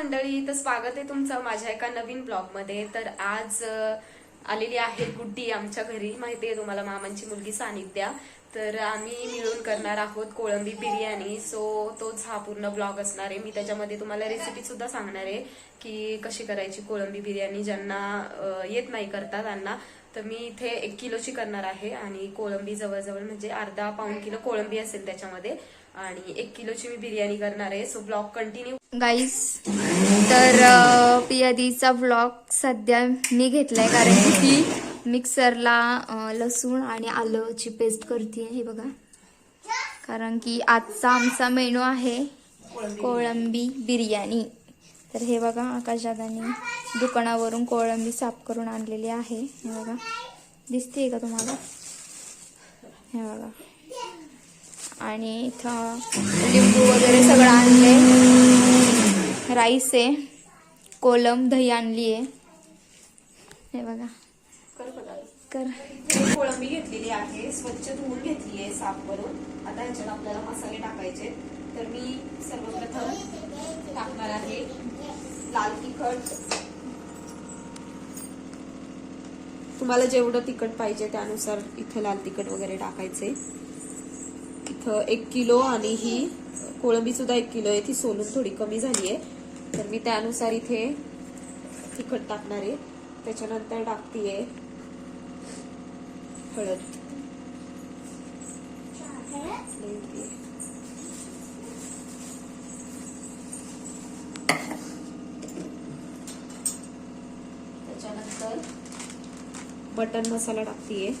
मंडळी तर स्वागत आहे तुमचं माझ्या एका नवीन ब्लॉगमध्ये तर आज आलेली आहे गुड्डी आमच्या घरी. माहिती आहे तुम्हाला मामांची मुलगी सानिध्या. तर आम्ही मिळून करणार आहोत कोळंबी बिर्याणी. सो तोच हा पूर्ण ब्लॉग असणार आहे. मी त्याच्यामध्ये तुम्हाला रेसिपी सुद्धा सांगणार आहे की कशी करायची कोळंबी बिर्याणी. ज्यांना येत नाही करता त्यांना. तर मी इथे एक किलोची करणार आहे आणि कोळंबी जवळजवळ म्हणजे अर्धा पाऊण किलो कोळंबी असेल त्याच्यामध्ये. आणि एक किलोची मी बिर्याणी करणार आहे. सो ब्लॉग कंटिन्यू गाईस तर पियादीचा ब्लॉग सध्या मी घेतलाय कारण की ती मिक्सरला लसूण आणि आलंची पेस्ट करते हे बघा. कारण की आजचा आमचा मेनू आहे कोळंबी बिर्याणी. तर हे बघा आकाश दादानी दुकानावरून कोळंबी साफ करून आणलेली आहे. हे बघा. दिसते का तुम्हाला? हे बघा. आणि इथं लिंबू वगैरे सगळं आणले राईस आहे कोलम दही आणली आहे हे बघा. कर. कोळंबी घेतलेली आहे स्वच्छ धुवून घेतली आहे साफ करून. आता ह्याच्यात आपल्याला मसाले टाकायचे तर मी सर्वप्रथम टाकणार आहे लाल तिखट. तुम्हाला जेवढं तिखट पाहिजे त्यानुसार इथं लाल तिखट वगैरे टाकायचे. इथं एक किलो आणि ही कोळंबी सुद्धा एक किलो आहे. ती सोलून थोडी कमी झाली आहे. तर मी त्यानुसार इथे तिखट टाकणार आहे. त्याच्यानंतर टाकतीये हळद. त्याच्यानंतर बटन मसाला टाकतीये.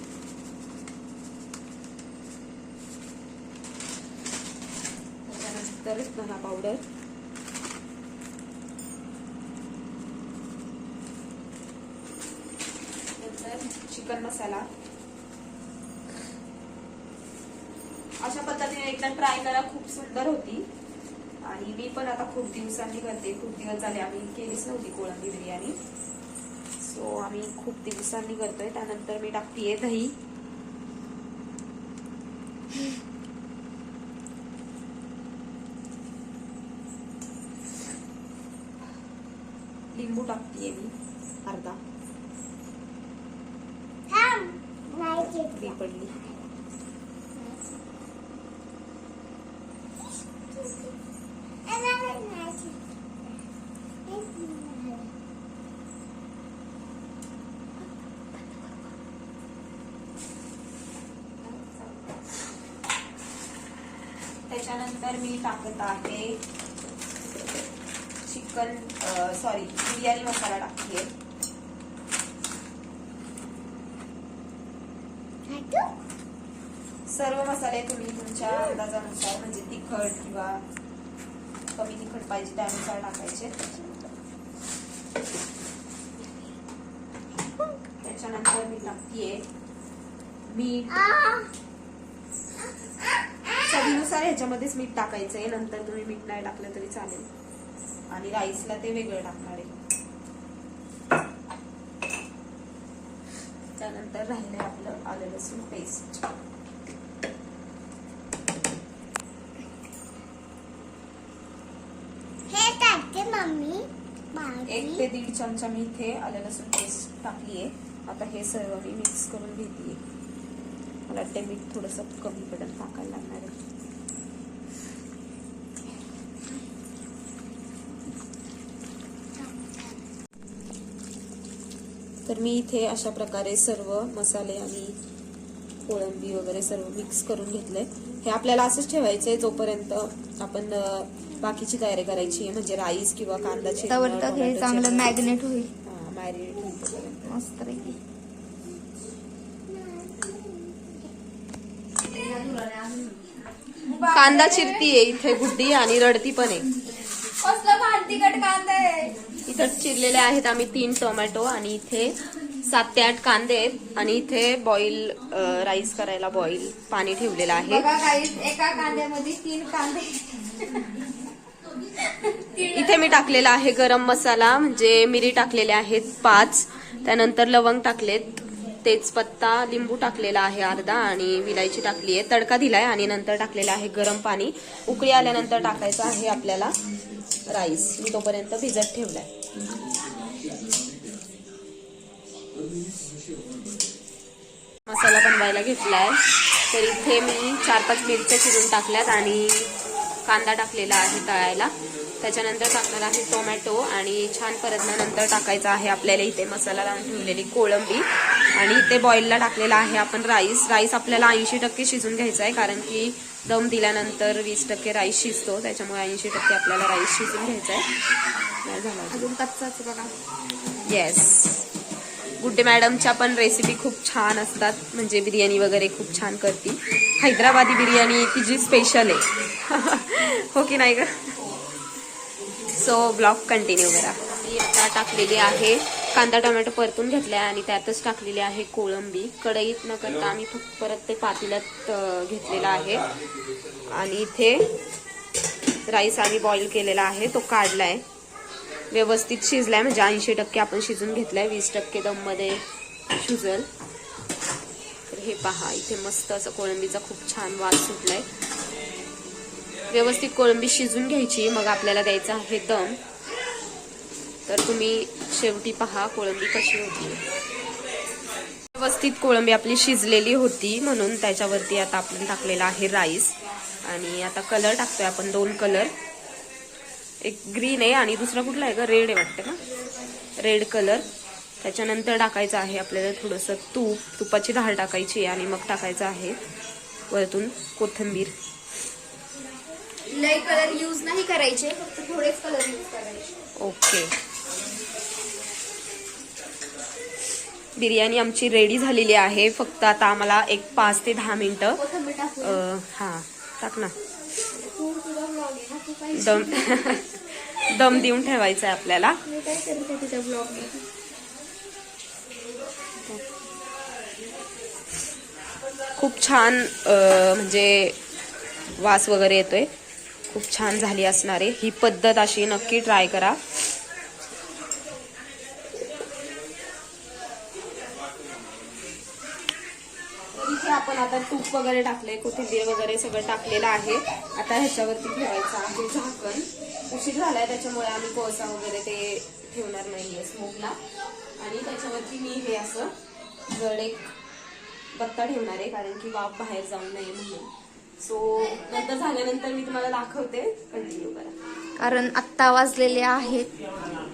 त्याच्यानंतर पावडर नंतर चिकन मसाला अशा पद्धतीने एकदा ट्राय करा खूप सुंदर होती. आणि मी पण आता खूप दिवसांनी करते खूप दिवस झाले आम्ही केलीच नव्हती कोळंबी बिर्याणी. सो आम्ही खूप दिवसांनी करतोय. त्यानंतर मी टाकतेय दही. लिंबू टाकतीये मी. अर्धा. पडली. त्याच्यानंतर मी टाकत आहे. चिकन सॉरी बिर्याणी मसाला टाकते सर्व मसाले तुम्ही तुमच्या अंदाजानुसार म्हणजे तिखट किंवा कमी तिखट पाहिजे त्यानुसार टाकायचे. त्याच्यानंतर मी टाकतीये मीठ. चवीनुसार ह्याच्यामध्येच मीठ टाकायचंय. नंतर तुम्ही मीठ नाही टाकलं तरी चालेल. आणि राईसला ते वेगळं टाकणार आहे. त्यानंतर राहिलंय आपलं आलं लसूण पेस्ट एक ते दीड चमचा मी इथे आलं लसूण पेस्ट टाकली आहे. आता हे सर्व मी मिक्स करून घेते. मला वाटतं मीठ थोडंसं कमी पडेल टाकायला लागणार आहे. तर मी इथे अशा प्रकारे सर्व मसाले आणि कोळंबी वगैरे सर्व मिक्स करून घेतलंय. हे आपल्याला असंच ठेवायचंय जोपर्यंत आपण बाकीची तयारी करायची आहे म्हणजे राईस किंवा कांदा हे चांगलं मॅग्नेट होईल. मॅरिनेट होईल तोपर्यंत. मस्त कांदा चिरतीये इथे गुड्डी आणि रडती पण आहे. कांदा आहे. इथं चिरलेले आहेत आम्ही तीन टोमॅटो आणि इथे सात ते आठ कांदे आहेत आणि इथे बॉईल राईस करायला बॉईल पाणी ठेवलेलं आहे. एका कांद्यामध्ये तीन कांदे. इथे मी टाकलेला आहे गरम मसाला म्हणजे मिरी टाकलेले आहेत पाच. त्यानंतर लवंग टाकलेत तेजपत्ता लिंबू टाकलेला आहे अर्धा आणि विलायची टाकली आहे. तडका दिलाय आणि नंतर टाकलेला आहे गरम पाणी. उकळी आल्यानंतर टाकायचं आहे आपल्याला राईस मी तोपर्यंत भिजत ठेवलाय. मसाला बनवायला घेतलाय. तर इथे मी चार पाच मिरच्या चिरून टाकल्यात आणि कांदा टाकलेला आहे तळायला. त्याच्यानंतर टाकणार आहे टोमॅटो आणि छान परतल्या नंतर टाकायचा आहे आपल्याला इथे मसाला लावून ठेवलेली कोळंबी. आणि इथे बॉईलला टाकलेला आहे आपण राईस राईस आपल्याला ऐंशी टक्के शिजून घ्यायचा आहे कारण की दम दिल्यानंतर वीस टक्के राईस शिजतो. त्याच्यामुळे ऐंशी टक्के आपल्याला राईस शिजून घ्यायचा आहे. झाला. अजून कच्चाच बघा. येस गुड्डे मॅडमच्या पण रेसिपी खूप छान असतात. म्हणजे बिर्याणी वगैरे खूप छान करते हैदराबादी बिर्याणी तिची स्पेशल आहे. हो की नाही ग? सो ब्लॉग कंटिन्यू करा. मी आता टाकलेली आहे. कांदा टोमॅटो परतून घेतलाय आणि त्यातच टाकलेली आहे कोळंबी. कढईत न करता आम्ही फक्त परत ते पातेल्यात घेतलेलं घेतलेला आहे. आणि इथे राईस आम्ही बॉईल केलेला आहे. तो काढलाय. व्यवस्थित शिजलाय. म्हणजे ऐंशी टक्के आपण शिजून घेतलाय. वीस टक्के दममध्ये शिजल. तर हे पहा इथे मस्त असं कोळंबीचा खूप छान वास सुटलाय. व्यवस्थित कोळंबी शिजून घ्यायची. मग आपल्याला द्यायचा आहे दम. तर तुम्ही शेवटी पहा कोळंबी कशी होती. व्यवस्थित कोळंबी आपली शिजलेली होती. म्हणून त्याच्यावरती आता आपण टाकलेला आहे राईस. आणि आता कलर टाकतोय आपण दोन कलर एक ग्रीन आहे आणि दुसरा कुठला आहे का रेड आहे वाटतं का? रेड कलर त्याच्यानंतर टाकायचं आहे आपल्याला थोडंसं तूप. तुपाची डाळ टाकायची आणि मग टाकायचं आहे वरतून कोथिंबीर. लय कलर यूज नाही करायचे फक्त थोडेच कलर यूज करायचे. ओके बिर्याणी आमची रेडी झालेली आहे. फक्त आता आम्हाला एक पाच ते दहा मिनिटं हा टाक ना तू तुझा vlog आहे ना तू काय दम दम देऊन ठेवायचा आहे आपल्याला. मी काय करते खूप छान म्हणजे वास वगैरे येतोय. खूप छान झाली असणार आहे. ही पद्धत अशी नक्की ट्राय करा तर इथे आपण आता तूप वगैरे टाकले कोथिंबीर वगैरे सगळं टाकलेलं आहे. आता ह्याच्यावरती ठेवायचं आहे झाकण. उशीर झालाय त्याच्यामुळे आम्ही कोळसा वगैरे ते ठेवणार नाहीये स्मोकला आणि त्याच्यावरती मी हे असं जड एक बत्ता ठेवणार आहे कारण की बाप बाहेर जाऊ नये म्हणून. सो नंतर झाल्यानंतर मी तुम्हाला दाखवते. कंटिन्यू करा. कारण आत्ता वाजलेले आहेत.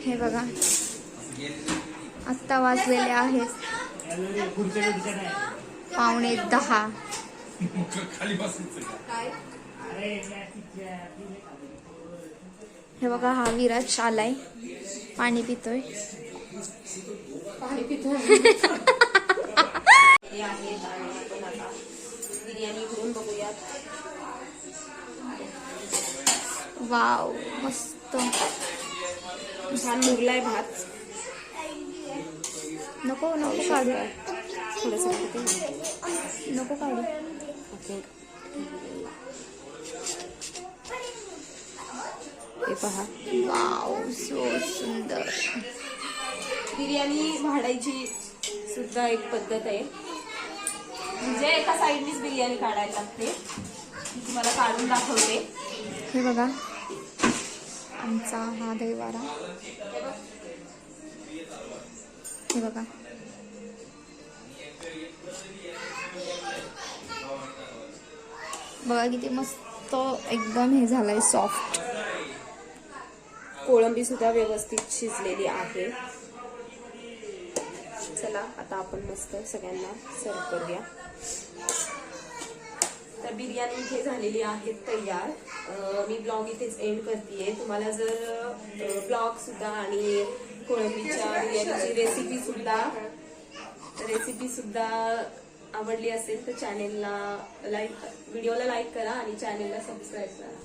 हे बघा. आत्ता वाजलेले आहेत. पावणे दहा. हे बघा हा विराज आलाय. पाणी पितोय. पाणी पितो हे आहेत आणि आपण आता बिर्याणी उघडून बघूयात. वाव मस्त. छान मुरलाय भात. नको नको काढू. थोडंसं. नको काढू. हे पहा. वाव सो सुंदर. बिर्याणी भाडायची सुद्धा एक पद्धत आहे. म्हणजे एका साईडनीच बिर्याणी काढायला लागते. तुम्हाला काढून दाखवते. हे बघा. आमचा हा दैवारा हे बघा. बघा किती मस्त एकदम हे झालंय सॉफ्ट कोळंबी सुद्धा व्यवस्थित शिजलेली आहे. चला आता आपण मस्त सगळ्यांना सर्व करूया. तर बिर्याणी इथे झालेली आहे तयार. मी ब्लॉग इथेच एंड करते तुम्हाला जर ब्लॉग सुद्धा आणि कोळंबीच्या बिर्याणीची रेसिपी सुद्धा रेसिपी सुद्धा आवडली असेल तर चॅनेलला लाईक व्हिडिओला लाईक करा आणि चॅनेलला सबस्क्राईब करा.